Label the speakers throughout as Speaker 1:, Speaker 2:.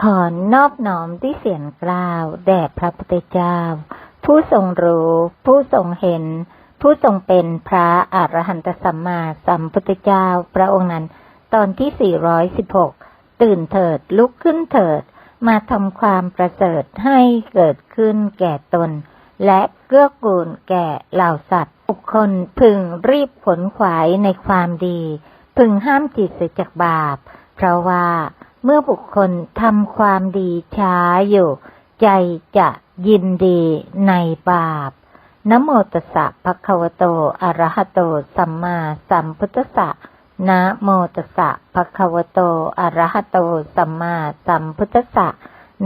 Speaker 1: ขอนอบน้อมที่เสียงกล่าว แด่พระพุทธเจ้า ผู้ทรงรู้ ผู้ทรงเห็น ผู้ทรงเป็นพระอรหันตสัมมาสัมพุทธเจ้า พระองค์นั้น ตอนที่ 416 ตื่นเถิดลุกขึ้นเถิด มาทำความประเสริฐให้เกิดขึ้นแก่ตน และเกื้อกูลแก่เหล่าสัตว์บุคคลพึงรีบขนขวายในความดี พึงห้ามจิตเสียจากบาป เพราะว่า เมื่อบุคคลทำความดีช้าอยู่ ใจจะยินดีในบาปนะโมตัสสะภะคะวะโต อะระหะโต สัมมาสัมพุทธัสสะนะโมตัสสะภะคะวะโต อะระหะโต สัมมาสัมพุทธัสสะ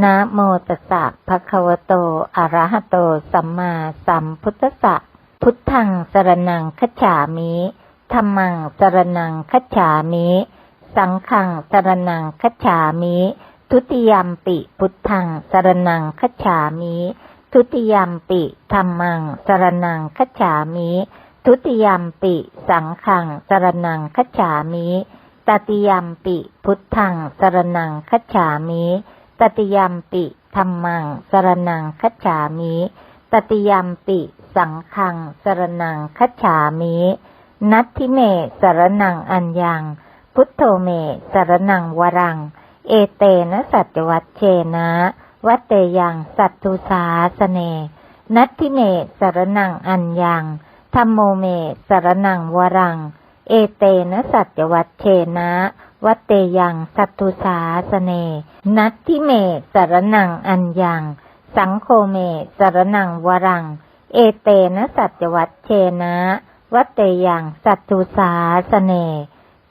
Speaker 1: นะโมตัสสะภะคะวะโต อะระหะโต สัมมาสัมพุทธัสสะ พุทธังสรนังคัจฉามิธัมมังสรนังคัจฉามิ สังฆังสรนังคัจฉามิ ทุติยมปิพุทธังสรนังคัจฉามิ ทุติยมปิธัมมังสรนังคัจฉามิ ทุติยมปิสังฆังสรนังคัจฉามิตติยมปิพุทธังสรนังคัจฉามิ ตติยมปิธัมมังสรนังคัจฉามิ ตติยมปิสังฆังสรนังคัจฉามิ นัตถิเมสรนังอัญญัง พุทโธเมสรนังวรัง เอเตนะสัจวัตเชนะ วัตเตยังสัตตุสาสเน นัตถิเมสรนังอัญญังธรรมโมเมสรนังวรัง เอเตนะสัจวัตเชนะ วัตเตยังสัตตุสาสเน นัตถิเมสรนังอัญญัง สังโฆเมสรนังวรัง เอเตนะสัจวัตเชนะ วัตเตยังสัตตุสาสเน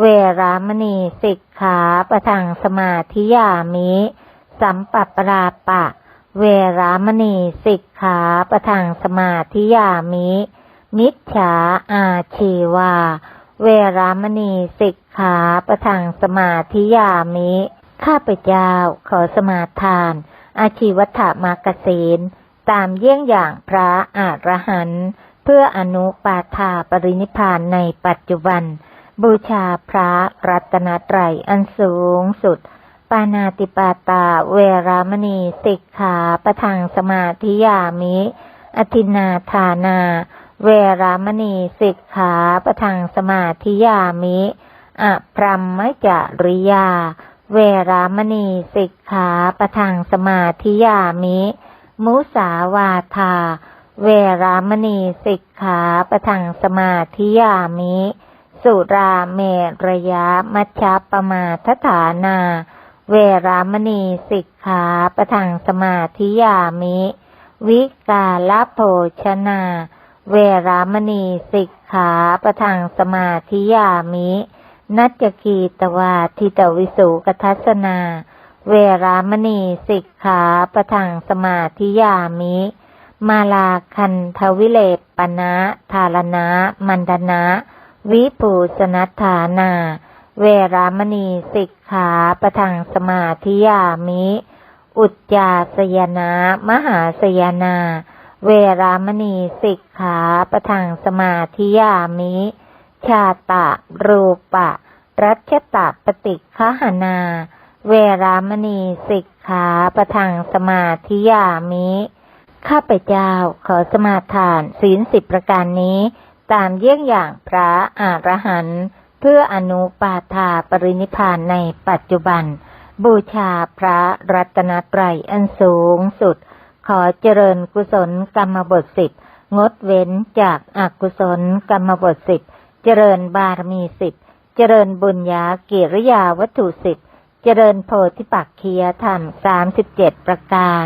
Speaker 1: เวรามณีสิกขาประทังสมาธิยามิ สัมปัปปราปะ เวรามณีสิกขาประทังสมาธิยามิ มิจฉาอาชีวา เวรามณีสิกขาประทังสมาธิยามิ ข้าพเจ้าขอสมาทาน อาชีวัฏมากศีลตามเยี่ยงอย่างพระอรหันต์เพื่ออนุปาทาปรินิพานในปัจจุบัน บูชาพระรัตนตรัยอันสูงสุด ปานาติปาตาเวรามณีสิกขาประทังสมาธิยามิ อธินาทานา เวรามณีสิกขาประทังสมาธิยามิอะพรัมมจริยา เวรามณีสิกขาประทังสมาธิยามิ มุสาวาทา เวรามณีสิกขาประทังสมาธิยามิ สุราเมรยะมัชฌะปมาทฐานา เวรามณีสิกขาประทังสมาธิยามิ วิกาลโภชนา เวรามณีสิกขาประทังสมาธิยามิ นัจจคีตวาทิตวิสุกทัสนา เวรามณีสิกขาประทังสมาธิยามิมาลาคันทวิเลปนะทารณะ มันดนะ วิปูสนัฏฐานา เวรามณีสิกขาประทังสมาธิยามิ อุจจาสยนามหาสยนา เวรามณีสิกขาประทังสมาธิยามิ ชาตะรูปะ รัชตะปฏิคหานา เวรามณีสิกขาประทังสมาธิยามิ ข้าพเจ้าขอสมาทานศีลสิบประการนี้ ตามเยี่ยงอย่างพระอรหันต์เพื่ออนุปาทาปรินิพานในปัจจุบัน บูชาพระรัตนตรัยอันสูงสุด ขอเจริญกุศลกรรมบทสิบงดเว้นจากอากุศลกรรมบทสิบเจริญบารมีสิบเจริญบุญญากิริยาวัตถุสิบเจริญโพธิปักคียธรรมสามสิบเจ็ดประการ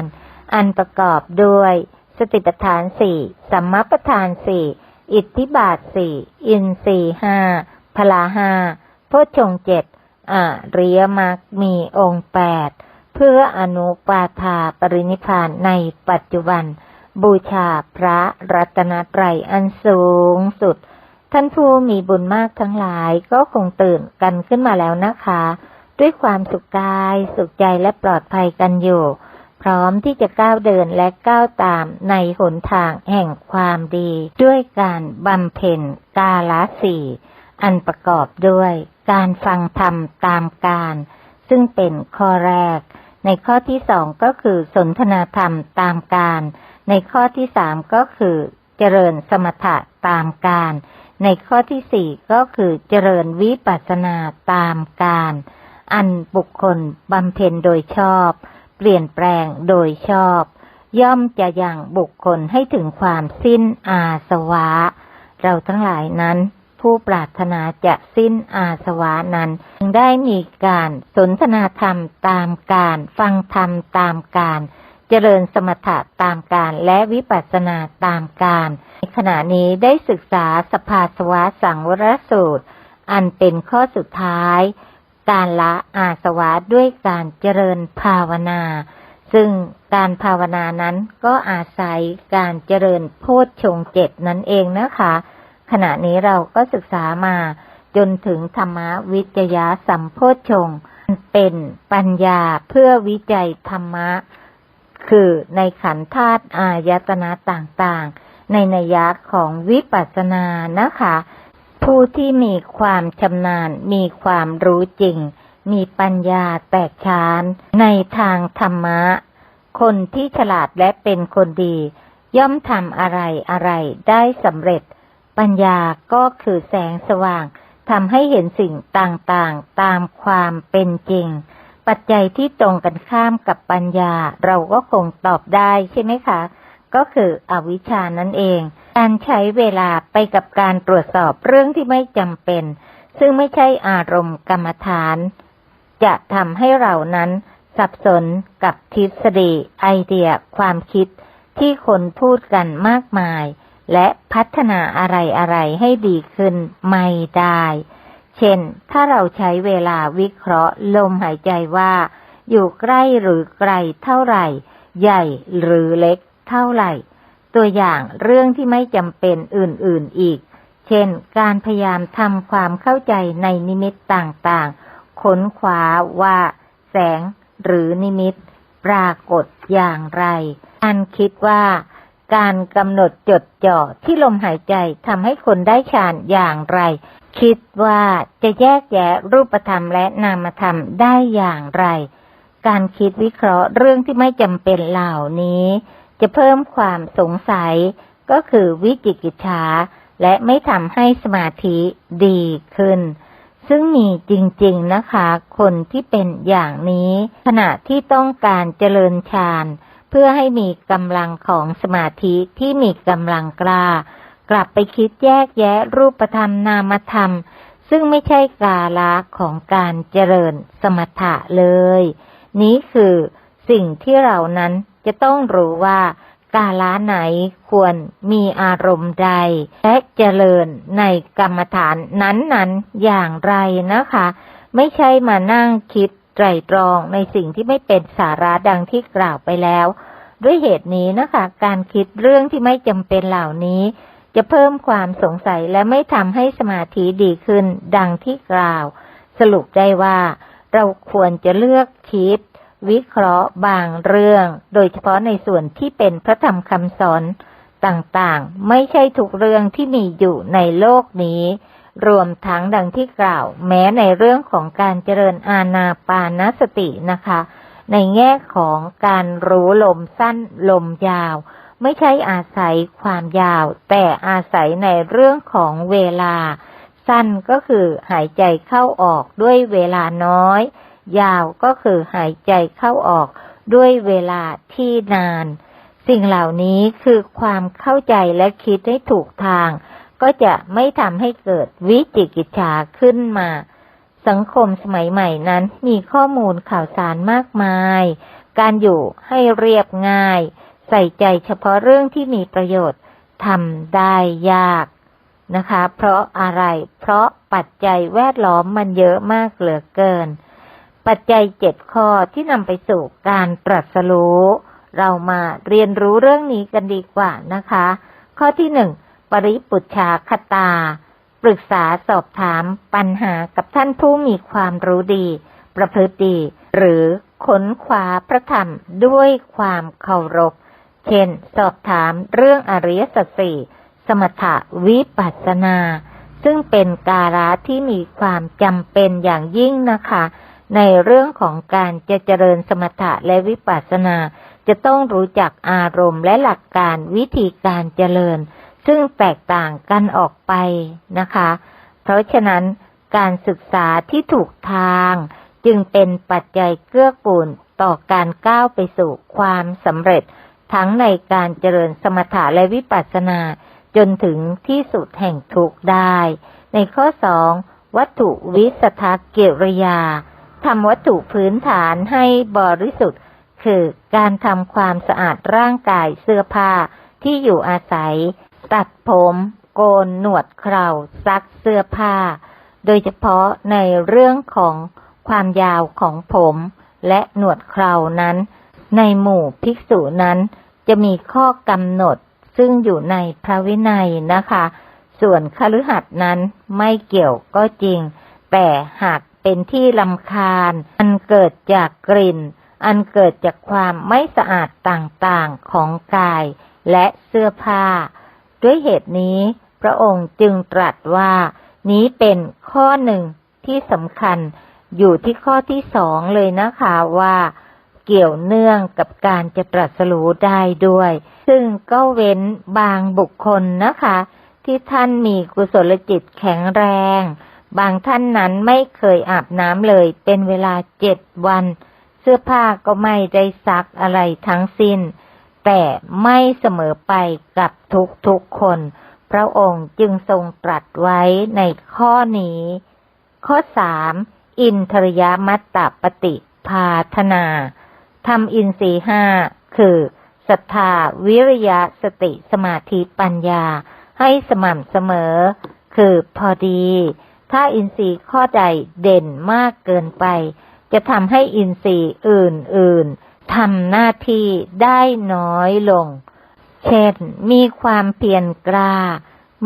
Speaker 1: อันประกอบด้วย สติปัฏฐานสี่สัมมาปัฏฐานสี่ อิทธิบาทสี่อินทรีห้าพลาห้าโพชงเจ็ดอาริยมรรคมีองค์แปดเพื่ออนุปาทาปรินิพพานในปัจจุบัน บูชาพระรัตนตรัยอันสูงสุด ท่านผู้มีบุญมากทั้งหลายก็คงตื่นกันขึ้นมาแล้วนะคะ ด้วยความสุขกาย สุขใจและปลอดภัยกันอยู่ พร้อมที่จะก้าวเดินและก้าวตามในหนทางแห่งความดี ด้วยการบำเพ็ญกาลสีอันประกอบด้วยการฟังธรรมตามการ ซึ่งเป็นข้อแรก ในข้อที่สองก็คือสนทนาธรรมตามการ ในข้อที่สามก็คือเจริญสมถะตามการ ในข้อที่สี่ก็คือเจริญวิปัสสนาตามการ อันบุคคลบำเพ็ญโดยชอบ เปลี่ยนแปลงโดยชอบ ย่อมจะยังบุคคลให้ถึงความสิ้นอาสวะ เราทั้งหลายนั้น ผู้ปรารถนาจะสิ้นอาสวะนั้นจึงได้มีการสนทนาธรรมตามการ ฟังธรรมตามการเจริญสมถะตามการและวิปัสสนาตามการ ในขณะนี้ได้ศึกษาสภาสวะสังวรสูตร อันเป็นข้อสุดท้าย การละอาสวะด้วยการเจริญภาวนา ซึ่งการภาวนานั้นก็อาศัยการเจริญโพชฌงเจ็ดนั่นเองนะคะ ขณะนี้เราก็ศึกษามาจนถึงธรรมวิจยาสัมโพชฌงเป็นปัญญาเพื่อวิจัยธรรมะ คือในขันธ์ธาตุอายตนะต่างๆ ในนัยยะของวิปัสสนานะคะ ผู้ที่มีความชำนาญมีความรู้จริง มีปัญญาแตกฉานในทางธรรมะ คนที่ฉลาดและเป็นคนดี ย่อมทำอะไรอะไรได้สำเร็จ ปัญญาก็คือแสงสว่างทำให้เห็นสิ่งต่างๆ ตามความเป็นจริง ปัจจัยที่ตรงกันข้ามกับปัญญาเราก็คงตอบได้ใช่ไหมคะ ก็คืออวิชชานั่นเอง การใช้เวลาไปกับการตรวจสอบเรื่องที่ไม่จำเป็น ซึ่งไม่ใช่อารมณ์กรรมฐาน จะทำให้เรานั้นสับสนกับทฤษฎีไอเดียความคิดที่คนพูดกันมากมาย และพัฒนาอะไรอะไรให้ดีขึ้นไม่ได้ เช่น ถ้าเราใช้เวลาวิเคราะห์ลมหายใจว่า อยู่ใกล้หรือไกลเท่าไหร่ ใหญ่หรือเล็กเท่าไหร่ ตัวอย่างเรื่องที่ไม่จำเป็นอื่นๆอีก เช่น การพยายามทำความเข้าใจในนิมิตต่างๆ ค้นคว้าว่า แสงหรือนิมิต ปรากฏอย่างไร อันคิดว่า การกำหนดจดจ่อที่ลมหายใจทำให้คนได้ฌานอย่างไร คิดว่าจะแยกแยะรูปธรรมและนามธรรมได้อย่างไร การคิดวิเคราะห์เรื่องที่ไม่จำเป็นเหล่านี้ จะเพิ่มความสงสัยก็คือวิจิกิจฉาและไม่ทำให้สมาธิดีขึ้น ซึ่งมีจริงๆนะคะ คนที่เป็นอย่างนี้ ขณะที่ต้องการเจริญฌานเพื่อให้มีกำลังของสมาธิที่มีกำลังกล้า กลับไปคิดแยกแยะรูปธรรมนามธรรม ซึ่งไม่ใช่กาละของการเจริญสมถะเลย นี้คือสิ่งที่เรานั้น จะต้องรู้ว่ากาละไหนควรมีอารมณ์ใด และเจริญในกรรมฐานนั้นๆอย่างไรนะคะ ไม่ใช่มานั่งคิดไตรตรองในสิ่งที่ไม่เป็นสาระดังที่กล่าวไปแล้ว ด้วยเหตุนี้นะคะ การคิดเรื่องที่ไม่จำเป็นเหล่านี้ จะเพิ่มความสงสัยและไม่ทำให้สมาธิดีขึ้นดังที่กล่าว สรุปได้ว่า เราควรจะเลือกคิด วิเคราะห์บางเรื่อง โดยเฉพาะในส่วนที่เป็นพระธรรมคำสอนต่างๆ ไม่ใช่ทุกเรื่องที่มีอยู่ในโลกนี้ รวมทั้งดังที่กล่าว แม้ในเรื่องของการเจริญอาณาปานสตินะคะ ในแง่ของการรู้ลมสั้นลมยาว ไม่ใช่อาศัยความยาว แต่อาศัยในเรื่องของเวลา สั้นก็คือหายใจเข้าออกด้วยเวลาน้อย ยาวก็คือหายใจเข้าออกด้วยเวลาที่นาน สิ่งเหล่านี้คือความเข้าใจและคิดให้ถูกทาง ก็จะไม่ทำให้เกิดวิจิกิจฉาขึ้นมา สังคมสมัยใหม่นั้นมีข้อมูลข่าวสารมากมาย การอยู่ให้เรียบง่าย ใส่ใจเฉพาะเรื่องที่มีประโยชน์ทำได้ยากนะคะ เพราะอะไร เพราะปัจจัยแวดล้อมมันเยอะมากเหลือเกิน ปัจจัยเจ็ดข้อที่นำไปสู่การตรัสรู้เรามาเรียนรู้เรื่องนี้กันดีกว่านะคะ ข้อที่หนึ่งปริปุชาคตา ปรึกษาสอบถามปัญหากับท่านผู้มีความรู้ดี ประพฤติดีหรือค้นคว้าพระธรรมด้วยความเคารพ เช่น สอบถามเรื่องอริยสัจสี่สมถะวิปัสสนา ซึ่งเป็นการะที่มีความจำเป็นอย่างยิ่งนะคะ ในเรื่องของการจะเจริญสมถะและวิปัสสนา จะต้องรู้จักอารมณ์และหลักการวิธีการเจริญ ซึ่งแตกต่างกันออกไปนะคะ เพราะฉะนั้นการศึกษาที่ถูกทาง จึงเป็นปัจจัยเกื้อกูลต่อการก้าวไปสู่ความสำเร็จ ทั้งในการเจริญสมถะและวิปัสสนา จนถึงที่สุดแห่งทุกได้ ในข้อสองวัตถุวิสทาเกิริยา ทำวัตถุพื้นฐานให้บริสุทธิ์ คือการทำความสะอาดร่างกายเสื้อผ้าที่อยู่อาศัย ตัดผม โกนหนวดเคราซักเสื้อผ้า โดยเฉพาะในเรื่องของความยาวของผมและหนวดเครานั้น ในหมู่ภิกษุนั้น จะมีข้อกำหนดซึ่งอยู่ในพระวินัยนะคะ ส่วนคฤหัสถ์นั้นไม่เกี่ยวก็จริง แต่หาก เป็นที่ลำคาญ อันเกิดจากกลิ่น อันเกิดจากความไม่สะอาดต่างๆของกายและเสื้อผ้า ด้วยเหตุนี้ พระองค์จึงตรัสว่า นี้เป็นข้อหนึ่งที่สำคัญอยู่ที่ข้อที่สองเลยนะคะว่า เกี่ยวเนื่องกับการจะตรัสรู้ได้ด้วย ซึ่งก็เว้นบางบุคคลนะคะ ที่ท่านมีกุศลจิตแข็งแรง บางท่านนั้นไม่เคยอาบน้ำเลย เป็นเวลาเจ็ดวัน เสื้อผ้าก็ไม่ได้ซักอะไรทั้งสิ้น แต่ไม่เสมอไปกับทุกทุกคน พระองค์จึงทรงตรัสไว้ในข้อนี้ ข้อสามอินทริยมัตตปฏิภาธนาทำอินทรีห้าคือศรัทธาวิริยะสติสมาธิปัญญาให้สม่ำเสมอ คือพอดี ถ้าอินทรีย์ข้อใดเด่นมากเกินไป จะทำให้อินทรีย์อื่นๆทำหน้าที่ได้น้อยลง เช่น มีความเพียรกล้า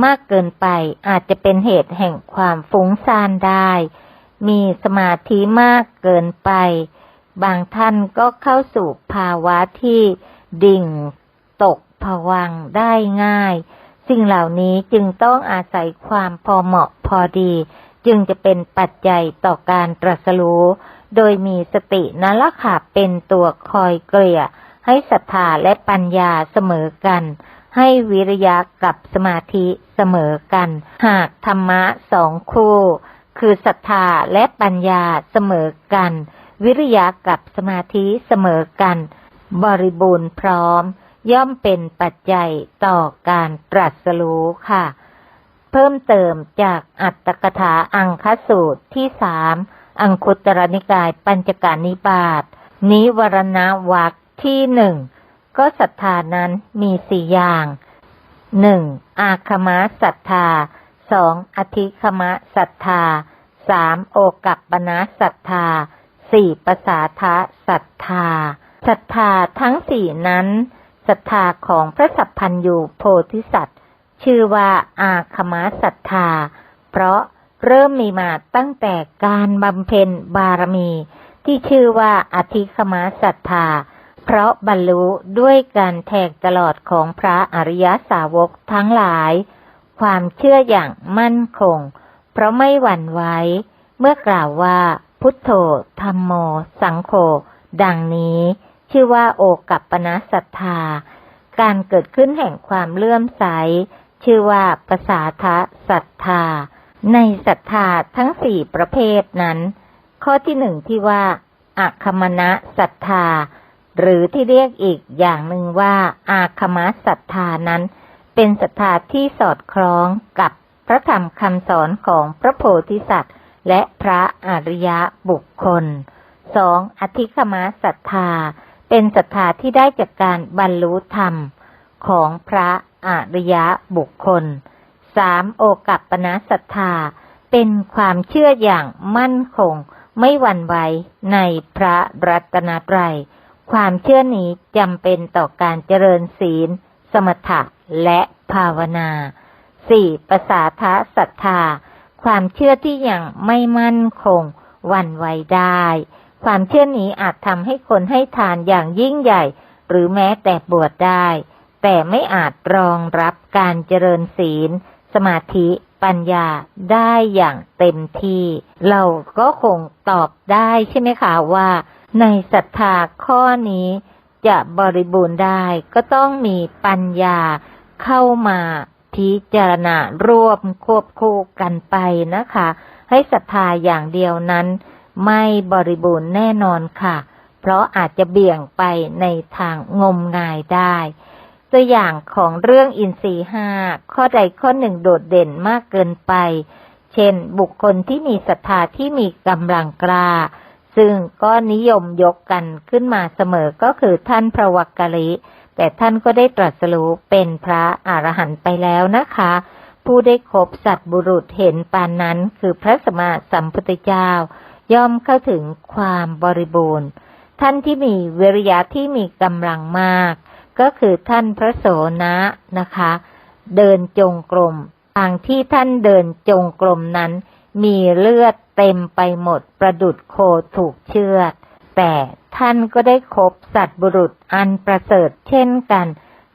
Speaker 1: มากเกินไปอาจจะเป็นเหตุแห่งความฟุ้งซ่านได้ มีสมาธิมากเกินไป บางท่านก็เข้าสู่ภาวะที่ดิ่งตกผวังได้ง่าย สิ่งเหล่านี้จึงต้องอาศัยความพอเหมาะพอดี จึงจะเป็นปัจจัยต่อการตรัสรู้ โดยมีสตินั่นละค่ะเป็นตัวคอยเกลี่ย ให้ศรัทธาและปัญญาเสมอกัน ให้วิริยะกับสมาธิเสมอกัน หากธรรมะสองคู่ คือศรัทธาและปัญญาเสมอกัน วิริยะกับสมาธิเสมอกัน บริบูรณ์พร้อม ย่อมเป็นปัจจัยต่อการตรัสรู้ค่ะ เพิ่มเติมจากอัตตกถาอังคสูตรที่สามอังคุตรนิกายปัญจการนิบาตนิวรณวักที่หนึ่งก็ศรัทธานั้นมีสี่อย่างหนึ่งอาคมะศรัทธาสองอธิคมะศรัทธาสามโอกัปปนะศรัทธาสี่ปสาทะศรัทธาศรัทธาทั้งสี่นั้น ศรัทธาของพระสัพพันยูโพธิสัตว์ ชื่อว่าอาคมะศรัทธา เพราะเริ่มมีมาตั้งแต่การบำเพ็ญบารมี ที่ชื่อว่าอธิคมะศรัทธา เพราะบรรลุด้วยการแทกตลอดของพระอริยสาวกทั้งหลาย ความเชื่ออย่างมั่นคง เพราะไม่หวั่นไหวเมื่อกล่าวว่าพุทโธธรรมโม สังโฆดังนี้ ชื่อว่าโอกัปปนะศรัทธา การเกิดขึ้นแห่งความเลื่อมใส ชื่อว่าภาษาทะศรัทธา ในศรัทธาทั้งสี่ประเภทนั้น ข้อที่หนึ่งที่ว่าอัคมณะศรัทธา หรือที่เรียกอีกอย่างหนึ่งว่า อาคมศรัทธานั้น เป็นศรัทธาที่สอดคล้องกับพระธรรมคำสอนของพระโพธิสัตว์ และพระอริยบุคคลสองอธิคมศรัทธา เป็นศรัทธาที่ได้จากการบรรลุธรรมของพระอริยะบุคคลสามโอกัปปนะศรัทธา เป็นความเชื่ออย่างมั่นคง ไม่หวั่นไหวในพระรัตนตรัย ความเชื่อนี้จำเป็นต่อการเจริญศีล สมถะและภาวนาสี่ภาษาทศรัทธา ความเชื่อที่ยังไม่มั่นคงหวั่นไหวได้ ความเชื่อนี้อาจทำให้คนให้ทานอย่างยิ่งใหญ่ หรือแม้แต่บวชได้ แต่ไม่อาจรองรับการเจริญศีล สมาธิปัญญาได้อย่างเต็มที่ เราก็คงตอบได้ใช่ไหมคะว่า ในศรัทธาข้อนี้จะบริบูรณ์ได้ก็ต้องมีปัญญาเข้ามาพิจารณาร่วมควบคู่กันไปนะคะ ให้ศรัทธาอย่างเดียวนั้น ไม่บริบูรณ์แน่นอนค่ะ เพราะอาจจะเบี่ยงไปในทางงมงายได้ ตัวอย่างของเรื่องอินทรีห้าข้อใดข้อหนึ่งโดดเด่นมากเกินไป เช่น บุคคลที่มีศรัทธาที่มีกำลังกล้าซึ่งก็นิยมยกกันขึ้นมาเสมอก็คือท่านพระวักกะลิ แต่ท่านก็ได้ตรัสรู้เป็นพระอรหันต์ไปแล้วนะคะ ผู้ได้คบสัตบุรุษเห็นปานนั้นคือพระสมมาสัมพุทธเจ้า ย่อมเข้าถึงความบริบูรณ์ ท่านที่มีวิริยะที่มีกำลังมาก ก็คือท่านพระโสนะนะคะ เดินจงกรมทางที่ท่านเดินจงกรมนั้น มีเลือดเต็มไปหมดประดุดโคถูกเชือด แต่ท่านก็ได้คบสัตบุรุษอันประเสริฐเช่นกัน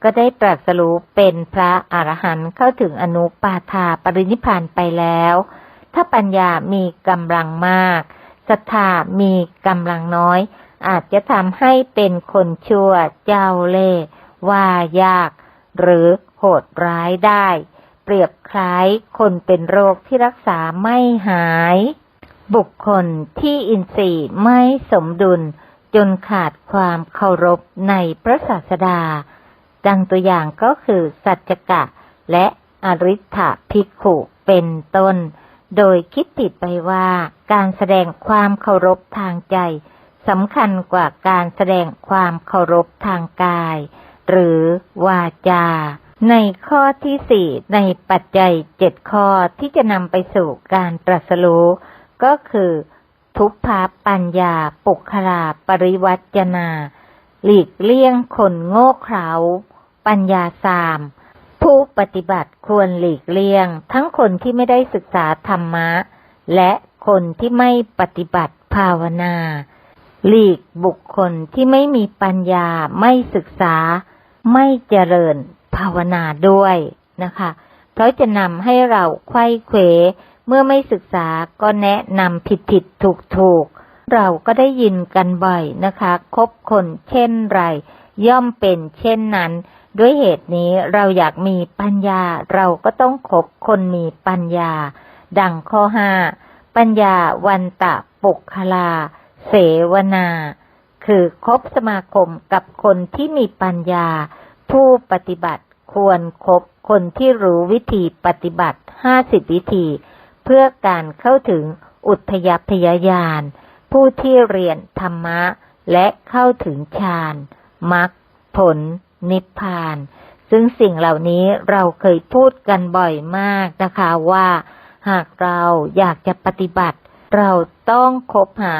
Speaker 1: ก็ได้ตรัสรู้เป็นพระอรหันต์เข้าถึงอนุปาทาปรินิพานไปแล้ว ถ้าปัญญามีกำลังมาก ศรัทธามีกำลังน้อย อาจจะทำให้เป็นคนชั่วเจ้าเล่ห์ว่ายาก หรือโหดร้ายได้ เปรียบคล้ายคนเป็นโรคที่รักษาไม่หาย บุคคลที่อินทรีย์ไม่สมดุล จนขาดความเคารพในพระศาสดา ดังตัวอย่างก็คือสัจจกะและอริ t ภิกขุเป็นต้น โดยคิดผิดไปว่าการแสดงความเคารพทางใจสำคัญกว่าการแสดงความเคารพทางกาย หรือวาจา ในข้อที่สี่ในปัจจัยเจ็ดข้อที่จะนำไปสู่การตรัสรู้ก็คือ ทุพพาปัญญาปุคลาปริวัจนา หลีกเลี่ยงคนโง่เขลาปัญญาสาม ปฏิบัติควรหลีกเลี่ยง ทั้งคนที่ไม่ได้ศึกษาธรรมะ และคนที่ไม่ปฏิบัติภาวนา หลีกบุคคลที่ไม่มีปัญญาไม่ศึกษา ไม่เจริญภาวนาด้วยนะคะ เพราะจะนำให้เราไขว้เขวเมื่อไม่ศึกษาก็แนะนำผิดผิดถูกถูกเราก็ได้ยินกันบ่อยนะคะ คบคนเช่นไร ย่อมเป็นเช่นนั้น ด้วยเหตุนี้เราอยากมีปัญญาเราก็ต้องคบคนมีปัญญา ดังข้อห้าปัญญาวันตะปุคลา เสวนา คือคบสมาคมกับคนที่มีปัญญา ผู้ปฏิบัติควรครบคนที่รู้วิธีปฏิบัติห้าสิบวิธี เพื่อการเข้าถึงอุทยพยายาน ผู้ที่เรียนธรรมะ และเข้าถึงฌานมรรคผล นิพพาน ซึ่งสิ่งเหล่านี้เราเคยพูดกันบ่อยมากนะคะว่า หากเราอยากจะปฏิบัติ เราต้องคบหา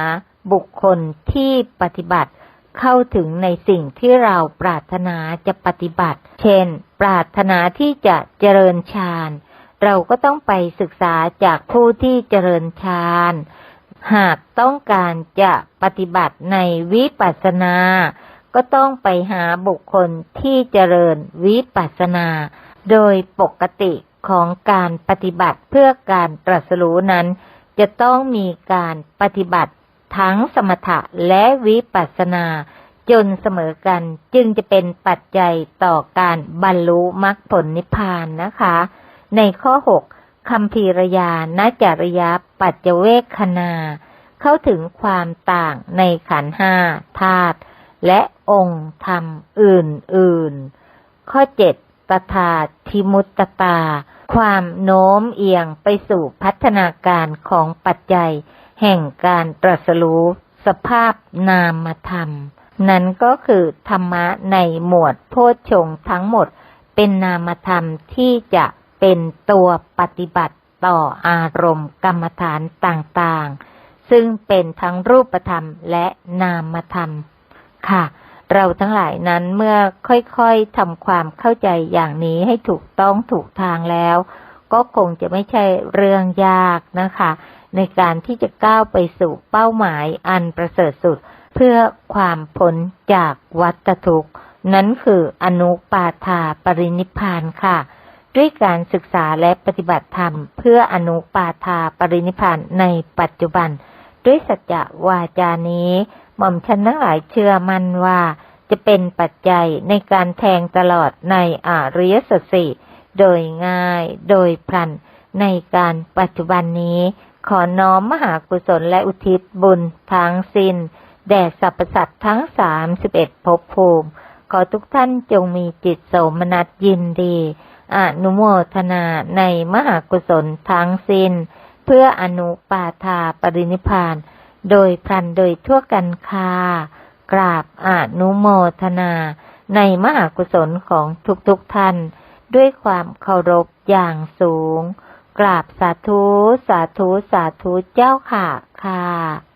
Speaker 1: บุคคลที่ปฏิบัติเข้าถึงในสิ่งที่เราปรารถนาจะปฏิบัติ เช่น ปรารถนาที่จะเจริญฌาน เราก็ต้องไปศึกษาจากผู้ที่เจริญฌาน หากต้องการจะปฏิบัติในวิปัสสนา ก็ต้องไปหาบุคคลที่เจริญวิปัสสนา โดยปกติของการปฏิบัติเพื่อการตรัสรู้นั้น จะต้องมีการปฏิบัติทั้งสมถะและวิปัสสนา จนเสมอกันจึงจะเป็นปัจจัยต่อการบรรลุมรรคผลนิพพานนะคะ ในข้อ 6คำพีรยานาจาริยาปัจเจเวคคณาเข้าถึงความต่างในขันห้าธาตุและ องค์ธรรมอื่นๆ ข้อเจ็ดตถาธิมุตตตา ความโน้มเอียงไปสู่พัฒนาการของปัจจัย แห่งการตรัสรู้สภาพนามธรรม นั้นก็คือธรรมะในหมวดโพชฌงทั้งหมดเป็นนามธรรมที่จะเป็นตัวปฏิบัติต่ออารมณ์กรรมฐานต่างๆ ซึ่งเป็นทั้งรูปธรรมและนามธรรม ค่ะ เราทั้งหลายนั้นเมื่อค่อยๆทำความเข้าใจอย่างนี้ให้ถูกต้องถูกทางแล้ว ก็คงจะไม่ใช่เรื่องยากนะคะ ในการที่จะก้าวไปสู่เป้าหมายอันประเสริฐสุด เพื่อความพ้นจากวัฏทุกข์ นั้นคืออนุปาทาปรินิพานค่ะ ด้วยการศึกษาและปฏิบัติธรรม เพื่ออนุปาทาปรินิพานในปัจจุบัน ด้วยสัจจะวาจานี้ หม่อมฉันทั้งหลายเชื่อมั่นว่าจะเป็นปัจจัยในการแทงตลอดในอริยสัจสี่โดยง่ายโดยพลันในการปัจจุบันนี้ ขอน้อมมหากุศลและอุทิศบุญทั้งสิ้น แด่สรรพสัตว์ทั้งสามสิบเอ็ดภพภูมิ ขอทุกท่านจงมีจิตโสมนัสยินดี อนุโมทนาในมหากุศลทั้งสิ้น พื่ออนุปาทาปรินิพาน โดยพลันโดยทั่วกันคากราบอนุโมทนา ในมหากุศลของทุกๆทท่าน ด้วยความเคารพอย่างสูง กราบสาธุ สาธุ สาธุเจ้าค่ะค่ะ